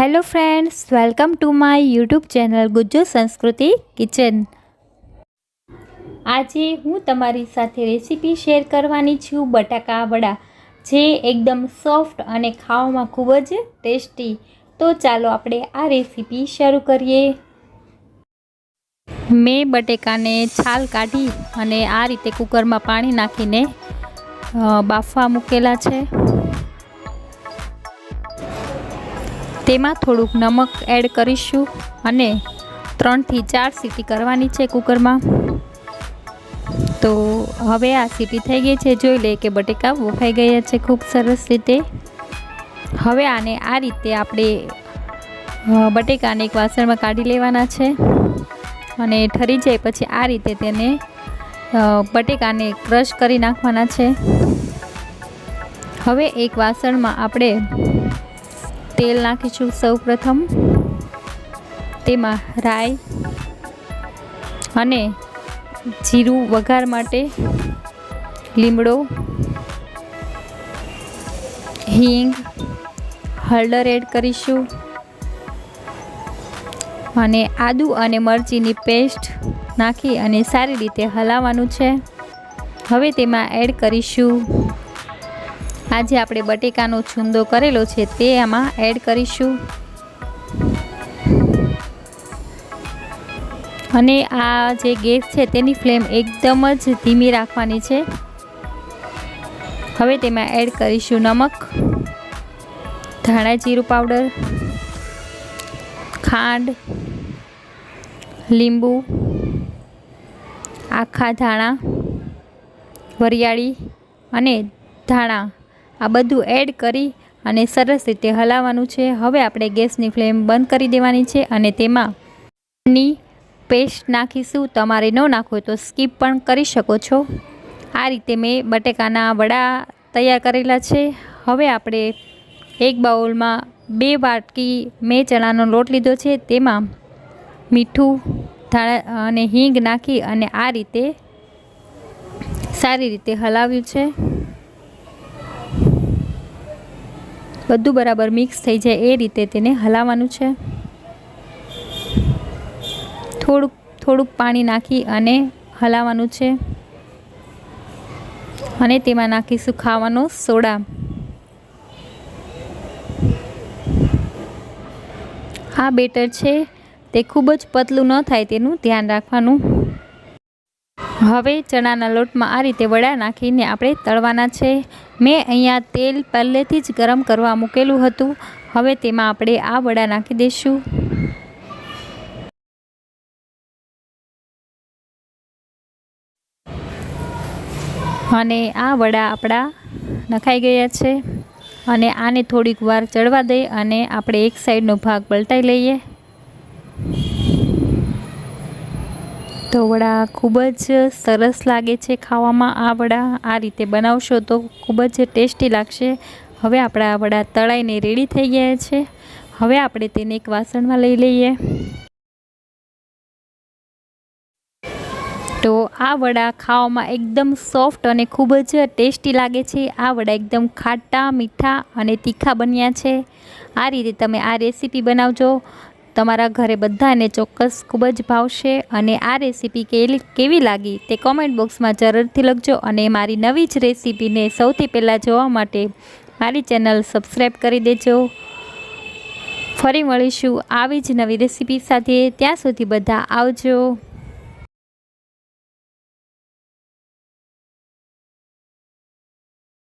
Hello friends welcome to my YouTube channel Gujju Sanskriti kitchen આજે હું તમારી સાથે રેસીપી શેર કરવાની છું બટાકા વડા. જે એકદમ સોફ્ટ અને ખાવામાં ખૂબ જ ટેસ્ટી તો ચાલો આપણે આ રેસીપી શરૂ કરીએ. મેં બટેકાને છાલ કાઢી અને આ રીતે કુકરમાં પાણી નાખીને બાફવા મૂકેલા છે. તેમાં થોડુંક નમક એડ કરીશું અને ત્રણથી ચાર સીટી કરવાની છે કુકરમાં. તો હવે આ સીટી થઈ ગઈ છે. જોઈ લઈએ કે બટેકા વફાઈ ગયા છે ખૂબ સરસ રીતે. હવે આને આ રીતે આપણે બટેકાને એક વાસણમાં કાઢી લેવાના છે અને ઠરી જાય પછી આ રીતે તેને બટેકાને ક્રશ કરી નાખવાના છે. હવે એક વાસણમાં આપણે તેલ નાખીશું સૌ પ્રથમ. તેમાં રાઈ અને જીરું વઘાર માટે લીમડો, હિંગ, હળદર એડ કરીશું. અને આદુ અને મરચીની પેસ્ટ નાખી અને સારી રીતે હલાવવાનું છે. હવે તેમાં એડ કરીશું આજે આપણે બટેકાનો છુંદો કરેલો છે તે આમાં એડ કરીશું. અને આ જે ગેસ છે તેની ફ્લેમ એકદમ જ ધીમી રાખવાની છે. હવે તેમાં એડ કરીશું નમક, ધાણા જીરું પાવડર, ખાંડ, લીંબુ, આખા ધાણા, વરિયાળી અને ધાણા. આ બધું એડ કરી અને સરસ રીતે હલાવવાનું છે. હવે આપણે ગેસની ફ્લેમ બંધ કરી દેવાની છે અને તેમાં પેસ્ટ નાખીશું. તમારે ન નાખો તો સ્કીપ પણ કરી શકો છો. આ રીતે મેં બટેકાના વડા તૈયાર કરેલા છે. હવે આપણે એક બાઉલમાં બે વાટકી મેં ચણાનો લોટ લીધો છે. તેમાં મીઠું, ધાણા અને હિંગ નાખી અને આ રીતે સારી રીતે હલાવ્યું છે. બધું બરાબર મિક્સ થઈ જાય એ રીતે તેને હલાવવાનું છે. થોડુંક થોડુંક પાણી નાખી અને હલાવવાનું છે. અને તેમાં નાખીશું ખાવાનો સોડા. આ બેટર છે. તે ખૂબ જ પતલું ન થાય તેનું ધ્યાન રાખવાનું. હવે ચણાના લોટમાં આ રીતે વડા નાખીને આપણે તળવાના છે. મેં અહીંયા તેલ પહેલેથી જ ગરમ કરવા મૂકેલું હતું. હવે તેમાં આપણે આ વડા નાખી દઈશું. અને આ વડા આપણા નખાઈ ગયા છે. અને આને થોડીક વાર ચડવા દઈ અને આપણે એક સાઈડનો ભાગ પલટાઈ લઈએ. તો વડા ખૂબ જ સરસ લાગે છે ખાવામાં. આ વડા આ રીતે બનાવશો તો ખૂબ જ ટેસ્ટી લાગશે. હવે આપણા વડા તળાઈને રેડી થઈ ગયા છે. હવે આપણે તેને એક વાસણમાં લઈ લઈએ. તો આ વડા ખાવામાં એકદમ સોફ્ટ અને ખૂબ જ ટેસ્ટી લાગે છે. આ વડા એકદમ ખાટા, મીઠા અને તીખા બન્યા છે. આ રીતે તમે આ રેસીપી બનાવજો. તમારા ઘરે બધાને ચોક્કસ ખૂબ જ ભાવશે અને આ રેસીપી કેવી લાગી તે કોમેન્ટ બોક્સમાં જરૂરથી લખજો અને મારી નવી જ રેસીપીને સૌથી પહેલાં જોવા માટે મારી ચેનલ સબસ્ક્રાઈબ કરી દેજો. ફરી મળીશું આવી જ નવી રેસીપી સાથે. ત્યાં સુધી બધા આવજો.